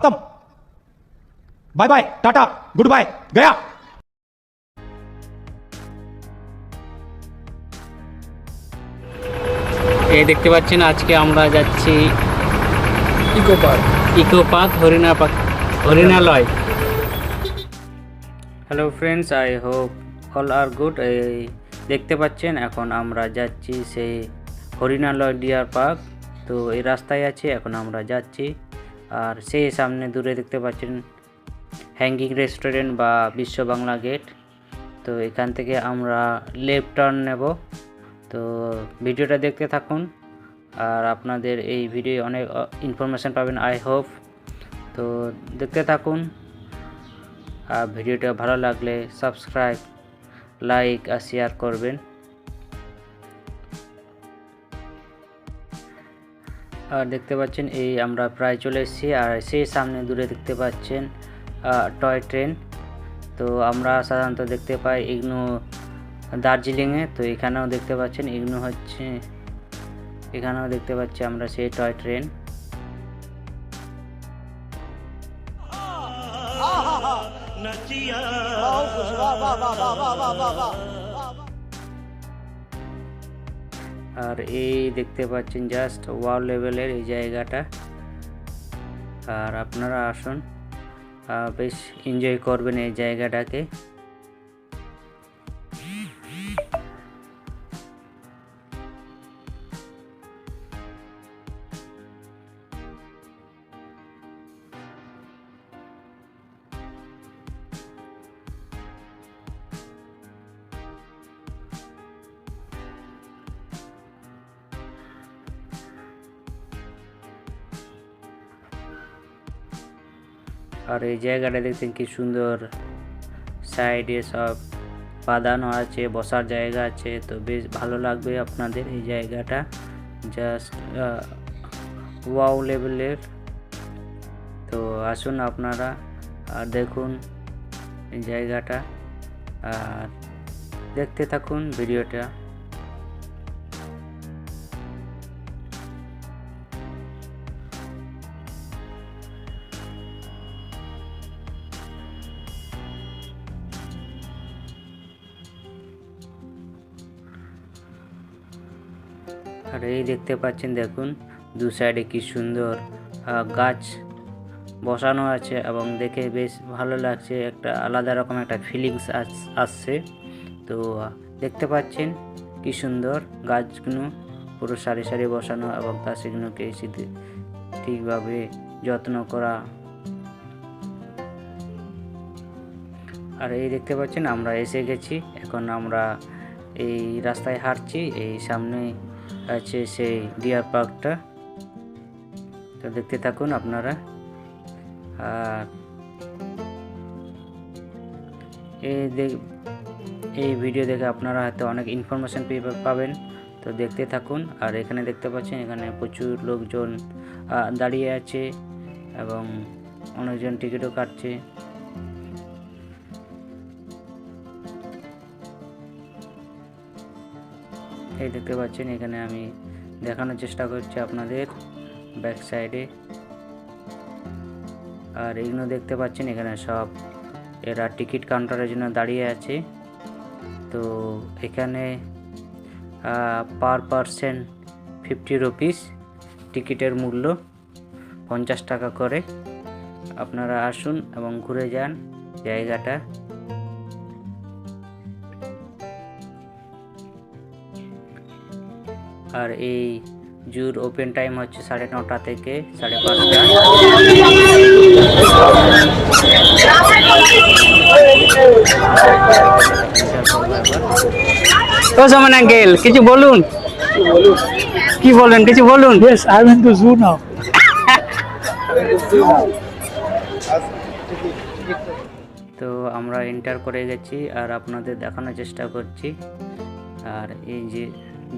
খতম bye bye tata good bye Gaya এই দেখতে পাচ্ছেন আজকে আমরা যাচ্ছি eco park eco park Harina park হরিণালয়। Hello friends I hope all are good এই দেখতে পাচ্ছেন এখন আমরা যাচ্ছি সেই হরিণালয় ডিয়ার পার্ক তো এই রাস্তায় আছে এখন আমরা যাচ্ছি। আর সেই সামনে দূরে দেখতে পাচ্ছেন হ্যাঙ্গিং রেস্টুরেন্ট বা বিশ্ব বাংলা গেট। তো এখান থেকে আমরা লেফট টার্ন নেব। তো ভিডিওটা দেখতে থাকুন। আর আপনাদের এই ভিডিও অনেক ইনফরমেশান পাবেন আই হোপ তো দেখতে থাকুন। আর ভিডিওটা ভালো লাগলে সাবস্ক্রাইব লাইক আর শেয়ার করবেন। দেখতে পাচ্ছেন এই আমরা প্রায় চলে এসেছি আর সেই সামনে দূরে দেখতে পাচ্ছেন টয় ট্রেন তো আমরা সাধারণত দেখতে পাই ইগনু দার্জিলিংয়ে তো এখানেও দেখতে পাচ্ছেন ইগনু হচ্ছে এখানেও দেখতে পাচ্ছি আমরা সেই টয় ট্রেন আর এই দেখতে পাচ্ছেন জাস্ট ওয়াল লেভেলের এই জায়গাটা। আর আপনারা আসুন বেশ এনজয় করবেন এই জায়গাটাকে। আর এই জায়গাটা দেখতেন কি সুন্দর। সাইডে সব বাঁধানো আছে, বসার জায়গা আছে, তো বেশ ভালো লাগবে আপনাদের এই জায়গাটা। জাস্ট ওয়াও লেভেলের। তো আসুন আপনারা আর দেখুন এই জায়গাটা। আর দেখতে থাকুন ভিডিওটা। আর, এই দেখতে পাচ্ছেন, দেখুন, দু সাইডে কি সুন্দর গাছ বসানো আছে এবং দেখে বেশ ভালো লাগছে, একটা আলাদা রকম একটা ফিলিংস আসছে। তো দেখতে পাচ্ছেন কি সুন্দর গাছগুলো, পুরো সারি সারি বসানো এবং তার সেগুলোকে ঠিকভাবে যত্ন করা। আর এই দেখতে পাচ্ছেন, আমরা এসে গেছি, এখন আমরা এই রাস্তায় হাঁটছি, এই সামনে আছে সেই ডিয়ার পার্কটা তো দেখতে থাকুন আপনারা। আর এই এই ভিডিও দেখে আপনারা হয়তো অনেক ইনফরমেশান পাবেন। তো দেখতে থাকুন। আর এখানে দেখতে পাচ্ছেন, এখানে প্রচুর লোকজন দাঁড়িয়ে আছে এবং অনেকজন টিকিটও কাটছে। এই দেখতে পাচ্ছেন, এখানে আমি দেখানোর চেষ্টা করছি আপনাদের ব্যাক সাইডে আর এগুলো দেখতে পাচ্ছেন, এখানে সব এরা টিকিট কাউন্টারের জন্য দাঁড়িয়ে আছে। তো এখানে পার পারসেন্ট ফিফটি রুপিস টিকিটের মূল্য পঞ্চাশ টাকা করে। আপনারা আসুন এবং ঘুরে যান জায়গাটা। আর এই জুর ওপেন টাইম হচ্ছে সাড়ে নটা থেকে সাড়ে পাঁচটা। তো সমান আঙ্কেল কিছু বলুন? কি বলেন কিছু বলুন? I'm in the zoo now. তো আমরা এন্টার করে গেছি আর আপনাদের দেখানোর চেষ্টা করছি। আর এই যে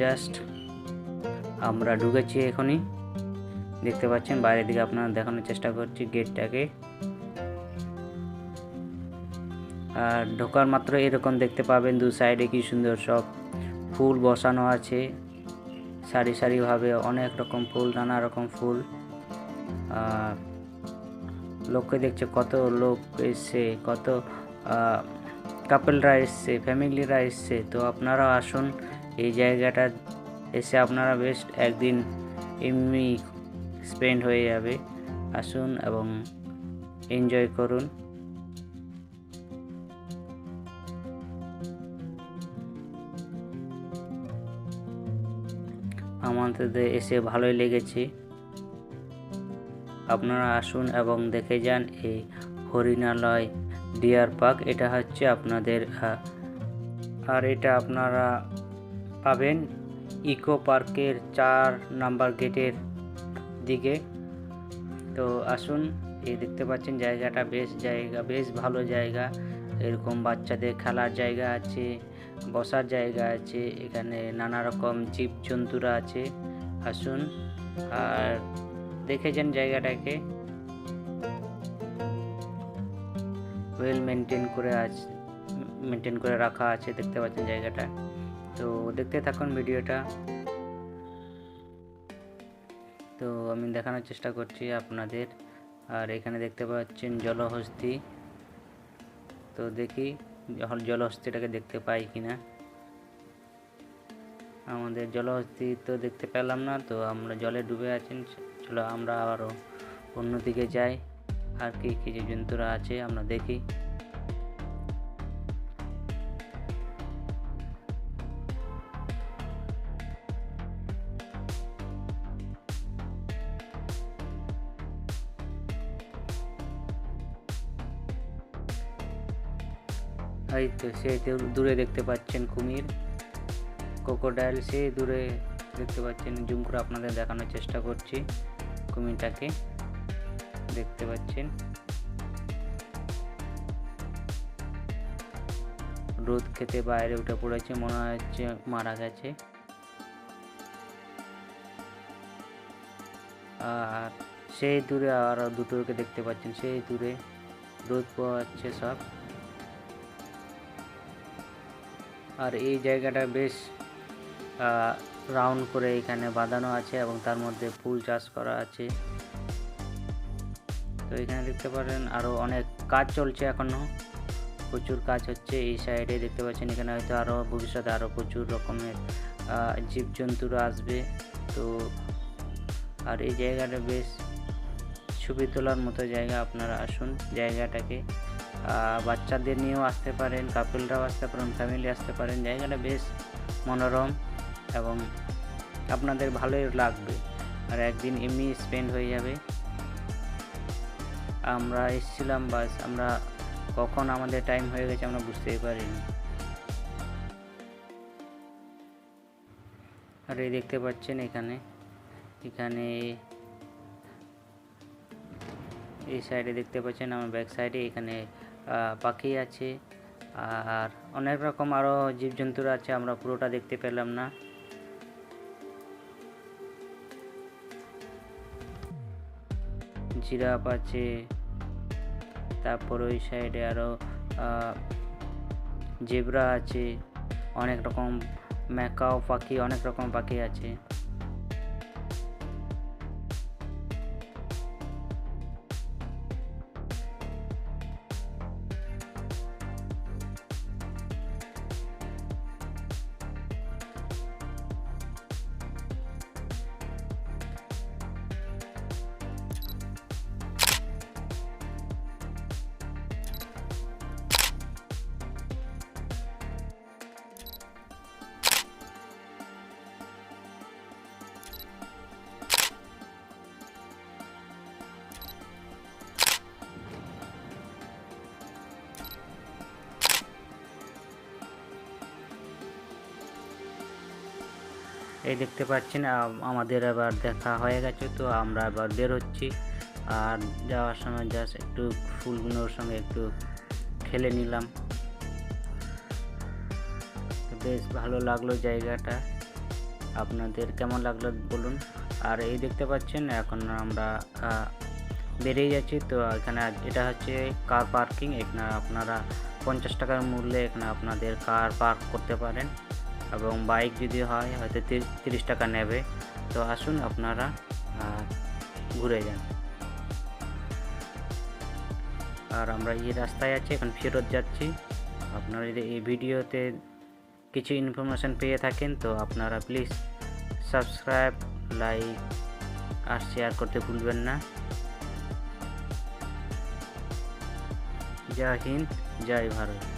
জাস্ট আমরা ঢুকেছি এখনই। দেখতে পাচ্ছেন, বাইরের দিকে আপনারা দেখানোর চেষ্টা করছি গেটটাকে। আর ঢোকার মাত্র এরকম দেখতে পাবেন দু সাইডে কি সুন্দর সব ফুল বসানো আছে। সারি সারিভাবে অনেক রকম ফুল, নানা রকম ফুল। আর লোককে দেখছে কত লোক এসছে, কত কাপেলরা এসছে ফ্যামিলিরা এসছে। তো আপনারাও আসুন এই জায়গাটা এসে আপনারা বেশ একদিন এমনি স্পেন্ড হয়ে যাবে। আসুন এবং এনজয় করুন। আমাদের এসে ভালোই লেগেছে। আপনারা আসুন এবং দেখে যান এই হরিণালয় ডিয়ার পার্ক এটা হচ্ছে আপনাদের আর এটা আপনারা পাবেন ইকো পার্কের চার নাম্বার গেটের দিকে। তো আসুন, এই দেখতে পাচ্ছেন জায়গাটা বেশ জায়গা, বেশ ভালো জায়গা। এরকম বাচ্চাদের খেলার জায়গা আছে, বসার জায়গা আছে, এখানে নানা রকম জীবজন্তুরা আছে। আসুন, আর দেখেছেন জায়গাটাকে। ওয়েল মেনটেন করে আছে মেনটেন করে রাখা আছে, দেখতে পাচ্ছেন জায়গাটা। তো দেখতে থাকুন ভিডিওটা। তো আমি দেখানোর চেষ্টা করছি আপনাদের। আর এখানে দেখতে পাচ্ছেন জলহস্তি। তো দেখি জলহস্তিটাকে দেখতে পাই কিনা। আমাদের জলহস্তি তো দেখতে পেলাম না, তো আমরা জলে ডুবে আছেন চলো আমরা আবারও অন্যদিকে যাই। আর কি কি যে জন্তুরা আছে, আমরা দেখি। এই তো সে দূরে দেখতে পাচ্ছেন কুমির। কোকোডাইল সে দূরে দেখতে পাচ্ছেন। জুম করে আপনাদের দেখানোর চেষ্টা করছি কুমিরটাকে। দেখতে পাচ্ছেন। রোদ খেতে বাইরে উঠে পড়েছে, মনে হচ্ছে মারা গেছে। আর সেই দূরে আর দুটোকে দেখতে পাচ্ছেন, সেই দূরে রোদ পাওয়াচ্ছে সব। আর এই জায়গাটা বেশ রাউন্ড করে এখানে বাঁধানো আছে এবং তার মধ্যে ফুল চাষ করা আছে। তো এখানে দেখতে পারেন আরও অনেক কাজ চলছে এখনও প্রচুর কাজ হচ্ছে এই সাইডে দেখতে পাচ্ছেন এখানে হয়তো আরও ভবিষ্যতে আরও প্রচুর রকমের জীবজন্তুরা আসবে। তো আর এই জায়গাটা বেশ ছবি তোলার মতো জায়গা, আপনারা আসুন জায়গাটাকে। বাচ্চাদের নিয়েও আসতে পারেন কাপলরাও আসতে পারেন ফ্যামিলি আসতে পারেন। জায়গাটা বেশ মনোরম এবং আপনাদের ভালোই লাগবে। আর একদিন এমনি স্পেন্ড হয়ে যাবে। আমরা এসেছিলাম, বাস আমরা কখন আমাদের টাইম হয়ে গেছে আমরা বুঝতেই পারিনি। আর এই দেখতে পাচ্ছেন এখানে এখানে এই সাইডে দেখতে পাচ্ছেন, আমার ব্যাক সাইডে এখানে পাখি আছে। আর অনেক রকম আরও জীবজন্তুরা আছে, আমরা পুরোটা দেখতে পেলাম না। জিরাফ আছে। তারপর ওই সাইডে আরও জেবরা আছে। অনেক রকম ম্যাকাও পাখি, অনেক রকম পাখি আছে। এই দেখতে পাচ্ছেন আমাদের এবার দেখা হয়ে গেছে, তো আমরা এবার বের হচ্ছি। আর যাওয়ার সময় জাস্ট একটু ফুলগুলোর সঙ্গে একটু খেলে নিলাম। বেশ ভালো লাগল জায়গাটা। আপনাদের কেমন লাগল বলুন। আর এই দেখতে পাচ্ছেন, এখন আমরা বেরিয়ে যাচ্ছি, তো এখানে এটা হচ্ছে কার পার্কিং এখানে আপনারা পঞ্চাশ টাকার মূল্যে এখানে আপনাদের কার পার্ক করতে পারেন। এবং বাইক যদি হয়, হয়তো তির- তিরিশ টাকা নেবে। তো আসুন আপনারা ঘুরে যান। আর আমরা এই রাস্তায় আছি, এখন ফেরত যাচ্ছি। আপনারা যদি এই ভিডিওতে কিছু ইনফরমেশান পেয়ে থাকেন, তো আপনারা প্লিজ সাবস্ক্রাইব লাইক আর শেয়ার করতে ভুলবেন না। জয় হিন্দ, জয় ভারত।